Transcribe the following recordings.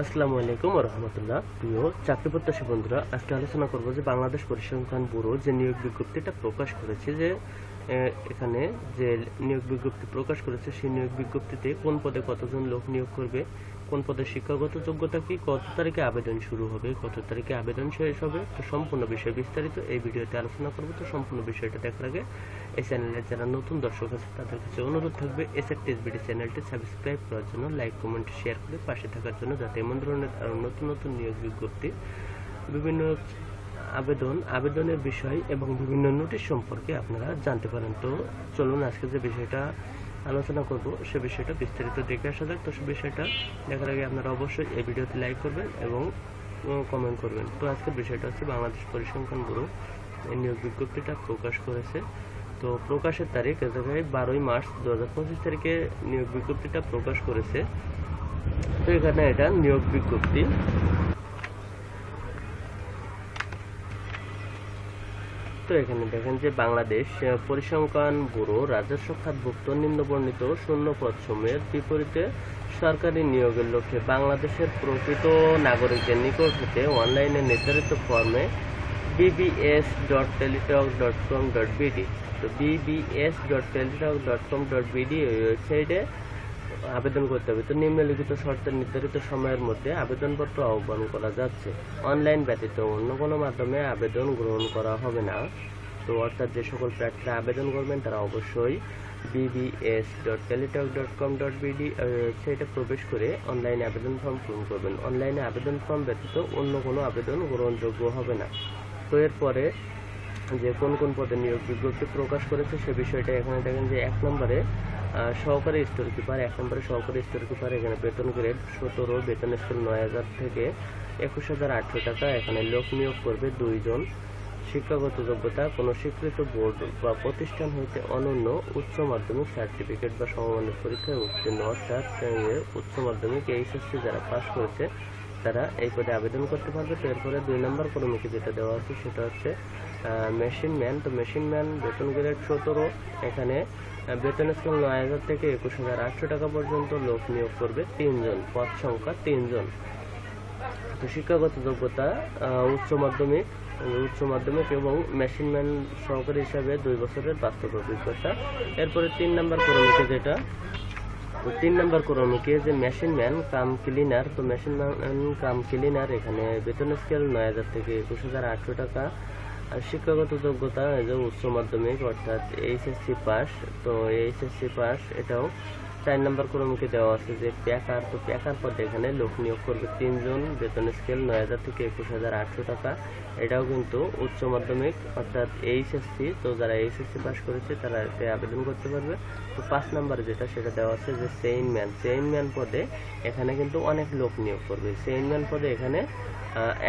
আসসালামু আলাইকুম রহমতুল্লাহ। প্রিয় চাকরি প্রত্যাশী বন্ধুরা, আজকে আলোচনা করব যে বাংলাদেশ পরিসংখ্যান ব্যুরো যে নিয়োগ বিজ্ঞপ্তিটা প্রকাশ করেছে যে এখানে যে নিয়োগ বিজ্ঞপ্তি প্রকাশ করেছে, সেই নিয়োগ বিজ্ঞপ্তিতে কোন পদে কতজন লোক নিয়োগ করবে কোন পদে শিক্ষাগত যোগ্যতা কি, কত তারিখে আবেদন শুরু হবে, কত তারিখে আবেদন শেষ হবে, তো সম্পূর্ণ বিষয় বিস্তারিত এই ভিডিওতে আলোচনা করব। তো সম্পূর্ণ বিষয়টা দেখার আগে এই চ্যানেলে যারা নতুন দর্শক আছে, তাদের কাছে অনুরোধ থাকবে এসএফ টিএসবিডি চ্যানেলটি সাবস্ক্রাইব করার জন্য লাইক কমেন্ট শেয়ার করে পাশে থাকার জন্য, যাতে এমন ধরনের আরও নতুন নতুন নিয়োগ বিজ্ঞপ্তি, বিভিন্ন আবেদন, আবেদনের বিষয় এবং বিভিন্ন নোটিশ সম্পর্কে আপনারা জানতে পারেন। তো চলুন আজকে যে বিষয়টা আলোচনা করব সে বিষয়টা বিস্তারিত দেখে আসা যাক। তো সে বিষয়টা দেখার আগে আপনারা অবশ্যই এই ভিডিওতে লাইক করবেন এবং কমেন্ট করবেন। তো আজকের বিষয়টা হচ্ছে বাংলাদেশ পরিসংখ্যান ব্যুরো এই নিয়োগ বিজ্ঞপ্তিটা প্রকাশ করেছে। তো প্রকাশের তারিখ বারোই মার্চ দু হাজার পঁচিশ তারিখে নিয়োগ বিজ্ঞপ্তিটা প্রকাশ করেছে। তো এখানে এটা নিয়োগ বিজ্ঞপ্তি। তো এখানে দেখেন যে বাংলাদেশ পরিসংখ্যান ব্যুরো, রাজস্ব খাতভুক্ত, নিম্নবর্ণিত শূন্য পদ সমূহের বিপরীতে সরকারি নিয়োগের লক্ষ্যে বাংলাদেশের প্রকৃত নাগরিকদের নিকট হতে অনলাইনে নির্ধারিত ফর্মে BBS dot Teletalk dot com dot BD তো BBS dot Teletalk dot com dot BD ওয়েবসাইটে আবেদন করতে হবে। তো নিম্নলিখিত শর্তে নির্ধারিত সময়ের মধ্যে আবেদনপত্র আহ্বান করা যাচ্ছে। অনলাইন ব্যতীত অন্য কোনো মাধ্যমে আবেদন গ্রহণ করা হবে না। তো অর্থাৎ যে সকল প্রার্থীরা আবেদন করবেন, তারা অবশ্যই BBS dot Teletalk dot com dot BD ওয়েবসাইটে প্রবেশ করে অনলাইনে আবেদন ফর্ম পূরণ করবেন। অনলাইনে আবেদন ফর্ম ব্যতীত অন্য কোনো আবেদন গ্রহণযোগ্য হবে না। তো এরপরে যে কোন কোন পদে নিয়োগ বিজ্ঞপ্তি প্রকাশ করেছে, সে বিষয়টা এখানে দেখেন যে এক নম্বরে সহকারী স্টোর কিপার এক নম্বরে সহকারী স্টোর কিপার এখানে বেতন গ্রেড সতেরো, বেতন স্কেল নয় হাজার থেকে একুশ হাজার আটশো টাকা। এখানে লোক নিয়োগ করবে দুইজন। শিক্ষাগত যোগ্যতা, কোনো স্বীকৃত বোর্ড বা প্রতিষ্ঠান হইতে অনন্য উচ্চ মাধ্যমিক সার্টিফিকেট বা সমমানের পরীক্ষায় উত্তীর্ণ। অর্থাৎ শ্রেণির উচ্চ মাধ্যমিক, এইচএসসি যারা পাস করেছে, তারা এই পদে আবেদন করতে পারবে। তো এরপরে দুই নম্বর ক্রমিকে যেটা দেওয়া আছে, সেটা হচ্ছে মেশিন ম্যান তো মেশিন ম্যান বেতন গ্রেড সতেরো। এখানে বেতন স্কেল নয় হাজার থেকে একুশ হাজার আটশো টাকা পর্যন্ত লোক নিয়োগ করবে তিনজন, পদ সংখ্যা তিনজন। তো শিক্ষাগত যোগ্যতা উচ্চ মাধ্যমিক উচ্চ মাধ্যমিক এবং মেশিন ম্যান সহকারী হিসাবে দুই বছরের বাস্তব অভিজ্ঞতা। এরপরে তিন নম্বর ক্রমিকে যেটা তিন নম্বর ক্রমিকে যে মেশিন ম্যান কাম ক্লিনার তো মেশিন ম্যান কাম ক্লিনার এখানে বেতন স্কেল নয় হাজার থেকে একুশ হাজার আটশো টাকা আর শিক্ষাগত যোগ্যতা উচ্চ মাধ্যমিক অর্থাৎ এইচএসসি পাস তো এইচএসসি পাস এটাও চার নম্বর ক্রমিকে দেওয়া আছে যে প্যাকার তো প্যাকার পদে এখানে লোক নিয়োগ করবে তিনজন, বেতন স্কেল নয় হাজার থেকে একুশ হাজার আটশো টাকা। এটাও কিন্তু উচ্চ মাধ্যমিক, অর্থাৎ এইচএসসি, তো যারা এইচএসসি পাস করেছে তারা এতে আবেদন করতে পারবে। তো পাঁচ নম্বরে যেটা, সেটা দেওয়া আছে যে চেইনম্যান চেইনম্যান পদে এখানে কিন্তু অনেক লোক নিয়োগ করবে। চেইনম্যান পদে এখানে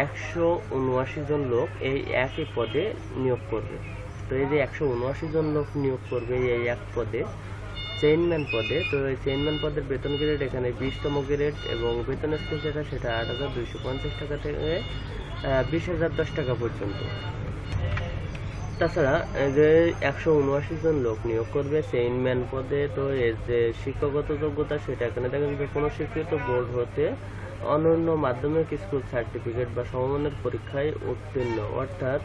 একশো উনআশি জন লোক এই একই পদে নিয়োগ করবে। তো এই যে একশো উনআশি জন লোক নিয়োগ করবে এই এক পদে চেইনম্যান পদে, তো এই চেইনম্যান পদের বেতন গ্রেড এখানে বিশতম গ্রেড এবং বেতন স্কেল যেটা সেটা আট হাজার দুইশো পঞ্চাশ টাকা থেকে বিশ হাজার দশ টাকা পর্যন্ত। তাছাড়া যে একশো উনআশি জন লোক নিয়োগ করবে চেইনম্যান পদে, তো এর যে শিক্ষাগত যোগ্যতা সেটা এখানে দেখেন যে কোনো স্বীকৃত বোর্ড হতে অনন্য মাধ্যমিক স্কুল সার্টিফিকেট বা সমমানের পরীক্ষায় উত্তীর্ণ। অর্থাৎ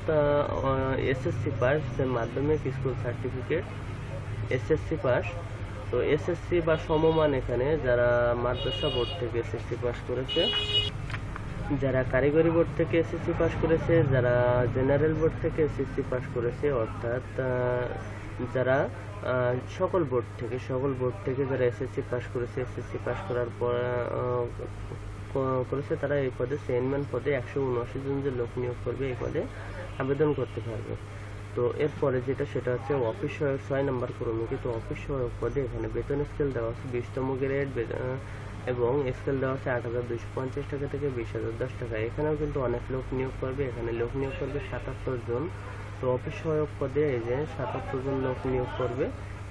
এসএসসি পাস মাধ্যমিক স্কুল সার্টিফিকেট এসএসসি পাস তো এসএসসি বা সমমান এখানে যারা মাদ্রাসা বোর্ড থেকে এসএসসি পাস করেছে, যারা কারিগরি বোর্ড থেকে এসএসসি পাস করেছে, যারা জেনারেল বোর্ড থেকে এসএসসি পাস করেছে, অর্থাৎ যারা সকল বোর্ড থেকে, সকল বোর্ড থেকে যারা এসএসসি পাস করেছে এসএসসি পাস করার পর করেছে, তারা এই পদে, চেয়ারম্যান পদে একশো উনআশি জন যে লোক নিয়োগ করবে, এই পদে আবেদন করতে পারবে। তো এরপরে যেটা, সেটা হচ্ছে অফিস সহায়ক ছয় নম্বর ক্রমিকে, তো অফিস সহায়ক পদে এখানে বেতন স্কেল দেওয়া আছে বিশতম গ্রেড এবং স্কেল দেওয়া আছে আট হাজার দুইশো পঞ্চাশ টাকা থেকে বিশ হাজার দশ টাকা। এখানেও কিন্তু অনেক লোক নিয়োগ করবে। এখানে লোক নিয়োগ করবে সাতাত্তর জন। তো অফিস সহায়ক পদে এই যে সাতাত্তর জন লোক নিয়োগ করবে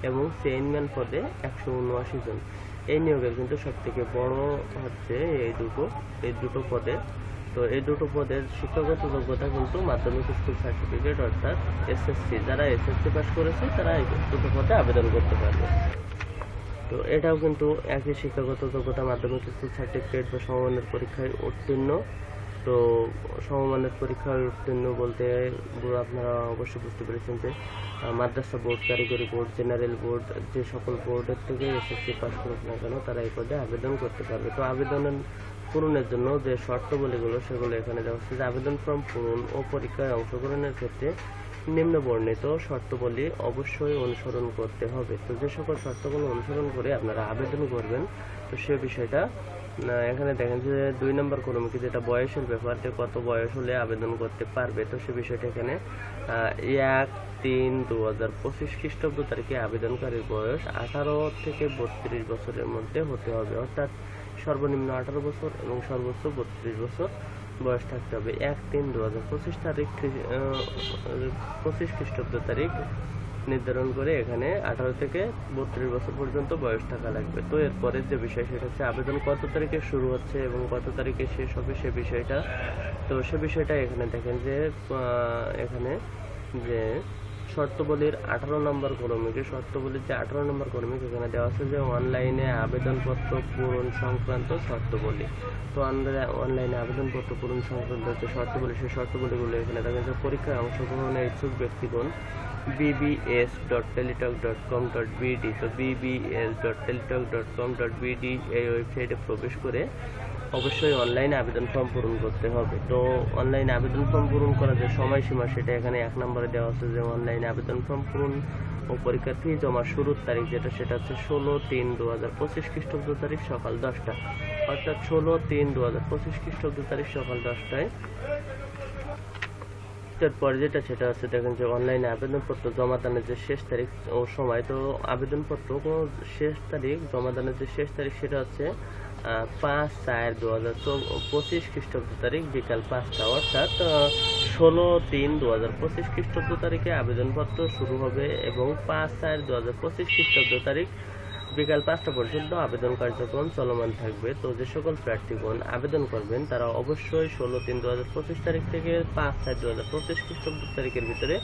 এবং চেইনম্যান পদে একশো উনআশি জন। এই নিয়োগের কিন্তু সব থেকে বড় হচ্ছে এই দুটো এই দুটো পদে। তো এই দুটো পদের শিক্ষাগত যোগ্যতা কিন্তু মাধ্যমিক স্কুল সার্টিফিকেট অর্থাৎ এসএসসি যারা এসএসসি পাস করেছে, তারা এই দুটো পদে আবেদন করতে পারবে। তো এটাও কিন্তু একই শিক্ষাগত যোগ্যতা, মাধ্যমিক স্কুল সার্টিফিকেট বা সমমানের পরীক্ষায় উত্তীর্ণ। তো সমমানের পরীক্ষার উত্তীর্ণ বলতে আপনারা অবশ্যই বুঝতে পেরেছেন যে মাদ্রাসা বোর্ড কারিগরি বোর্ড জেনারেল বোর্ড যে সকল বোর্ডের থেকে এসএসসি পাস করুক না কেন, তারা এই পদে আবেদন করতে পারবে। তো আবেদনের পূরণের জন্য যে শর্তাবলীগুলো সেগুলো এখানে দেওয়া হচ্ছে যে, আবেদন ফর্ম পূরণ ও পরীক্ষায় অংশগ্রহণের ক্ষেত্রে নিম্ন বর্ণিত শর্তাবলী অবশ্যই অনুসরণ করতে হবে। তো যে সকল শর্তগুলো অনুসরণ করে আপনারা আবেদন করবেন, তো সে বিষয়টা এখানে দেখেন যে দুই নম্বর কর্মীকে যেটা বয়সের ব্যাপার, যে কত বয়স হলে আবেদন করতে পারবে। তো সে বিষয়টা এখানে এক তিন দু হাজার পঁচিশ খ্রিস্টাব্দ তারিখে আবেদনকারীর বয়স আঠারো থেকে বত্রিশ বছরের মধ্যে হতে হবে। অর্থাৎ সর্বনিম্ন আঠারো বছর এবং সর্বোচ্চ বত্রিশ বছর বয়স থাকতে হবে। এক তিন দু হাজার পঁচিশ তারিখ পঁচিশ খ্রিস্টাব্দ তারিখ নির্ধারণ করে এখানে আঠারো থেকে বত্রিশ বছর পর্যন্ত বয়স থাকা লাগবে। তো এরপরের যে বিষয় সেটা হচ্ছে আবেদন কত তারিখে শুরু হচ্ছে এবং কত তারিখে শেষ হবে সে বিষয়টা। তো সে বিষয়টা এখানে দেখেন যে এখানে যে শর্তবলীর আঠারো নম্বর কর্মীকে শর্তবলীর যে আঠারো নম্বর কর্মীকে এখানে দেওয়া আছে যে অনলাইনে আবেদনপত্র পূরণ সংক্রান্ত শর্তবলী। তো অনলাইনে আবেদনপত্র পূরণ সংক্রান্ত যে শর্তবলী, সেই শর্তবলীগুলো এখানে দেখেন যে পরীক্ষায় অংশগ্রহণের ইচ্ছুক ব্যক্তিগণ bbs ডট বিডি তো bbs ডট বিডি এই ওয়েবসাইটে প্রবেশ করে অবশ্যই অনলাইনে আবেদন ফর্ম পূরণ করতে হবে। তো অনলাইনে আবেদন ফর্ম পূরণ করার যে সময়সীমা, সেটা এখানে এক নম্বরে দেওয়া আছে যে অনলাইনে আবেদন ফর্ম পূরণ ও পরীক্ষার ফি জমা শুরুর তারিখ যেটা, সেটা হচ্ছে ষোলো তিন দু হাজার পঁচিশ খ্রিস্টাব্দ তারিখ সকাল দশটা অর্থাৎ ষোলো তিন দু হাজার পঁচিশ খ্রিস্টাব্দ তারিখ সকাল দশটায় তারপরে যেটা, সেটা হচ্ছে দেখেন যে অনলাইনে আবেদনপত্র জমা দানের যে শেষ তারিখ ও সময়, তো আবেদনপত্র কোনো শেষ তারিখ, জমা দানের যে শেষ তারিখ, সেটা হচ্ছে পাঁচ চার দু হাজার পঁচিশ খ্রিস্টাব্দ তারিখ, বিকাল পাঁচটা, অর্থাৎ ষোলো তিন দু হাজার পঁচিশ খ্রিস্টাব্দ তারিখে আবেদনপত্র শুরু হবে এবং পাঁচ চার দু হাজার পঁচিশ খ্রিস্টাব্দ তারিখ বিকাল পাঁচটা পর্যন্ত আবেদন কার্যক্রম চলমান থাকবে। তো যে সকল প্রার্থীগণ আবেদন করবেন, তারা অবশ্যই ষোলো তিন দু হাজার পঁচিশ তারিখ থেকে পাঁচ চার দু হাজার পঁচিশ খ্রিস্টাব্দ তারিখের ভিতরে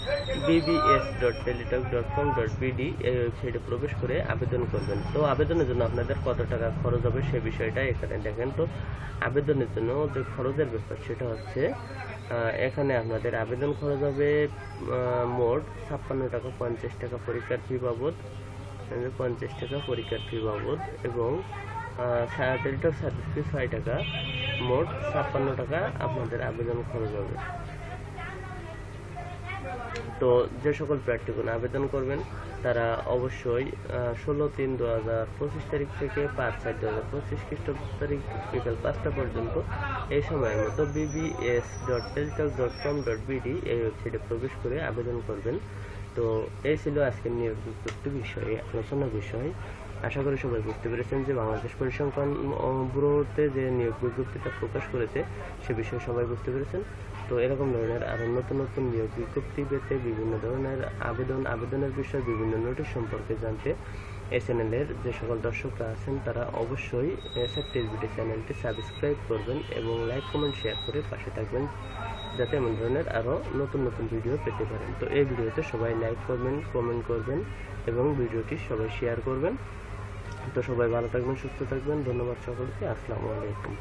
BBS dot Teletalk dot com dot BD এই ওয়েবসাইটে প্রবেশ করে আবেদন করবেন। তো আবেদনের জন্য আপনাদের কত টাকা খরচ হবে সে বিষয়টা এখানে দেখেন। তো আবেদনের জন্য যে খরচের ব্যাপার সেটা হচ্ছে এখানে আপনাদের আবেদন খরচ হবে মোট ছাপ্পান্ন টাকা পঞ্চাশ টাকা পরীক্ষার ফি বাবদ। পঞ্চাশ টাকা পরীক্ষার বাবদ এবং টেলিটক সার্ভিস ফি ছয় টাকা, মোট ছাপ্পান্ন টাকা আপনাদের আবেদন খরচ হবে। তো যে সকল প্রার্থীগণ আবেদন করবেন, তারা অবশ্যই ষোলো তিন দু হাজার পঁচিশ তারিখ থেকে পাঁচ চার দু হাজার পঁচিশ খ্রিস্টাব্দ তারিখ বিকাল পাঁচটা পর্যন্ত এই সময়ের মতো BBS dot Teletalk dot com dot BD এই ওয়েবসাইটে প্রবেশ করে আবেদন করবেন। তো এই ছিল আজকের নিয়োগ বিষয়ে আলোচনার বিষয়। আশা করি সবাই বুঝতে পেরেছেন যে বাংলাদেশ পরিসংখ্যান ব্যুরোতে যে নিয়োগ বিজ্ঞপ্তিটা প্রকাশ করেছে, সে বিষয়ে সবাই বুঝতে পেরেছেন। তো এরকম ধরনের আরও নতুন নতুন নিয়োগ বিজ্ঞপ্তি পেতে বিভিন্ন ধরনের আবেদন, আবেদনের বিষয়ে বিভিন্ন নোটিশ সম্পর্কে জানতে চ্যানেলের যে সকল দর্শকরা আছেন, তারা অবশ্যই এসআর বিটি চ্যানেলটি সাবস্ক্রাইব করবেন এবং লাইক কমেন্ট শেয়ার করে পাশে থাকবেন, যাতে এমন ধরনের আরও নতুন নতুন ভিডিও পেতে পারেন। তো এই ভিডিওতে সবাই লাইক করবেন কমেন্ট করবেন এবং ভিডিওটি সবাই শেয়ার করবেন। তো সবাই ভালো থাকবেন, সুস্থ থাকবেন। ধন্যবাদ সকলকে। আসসালামু আলাইকুম।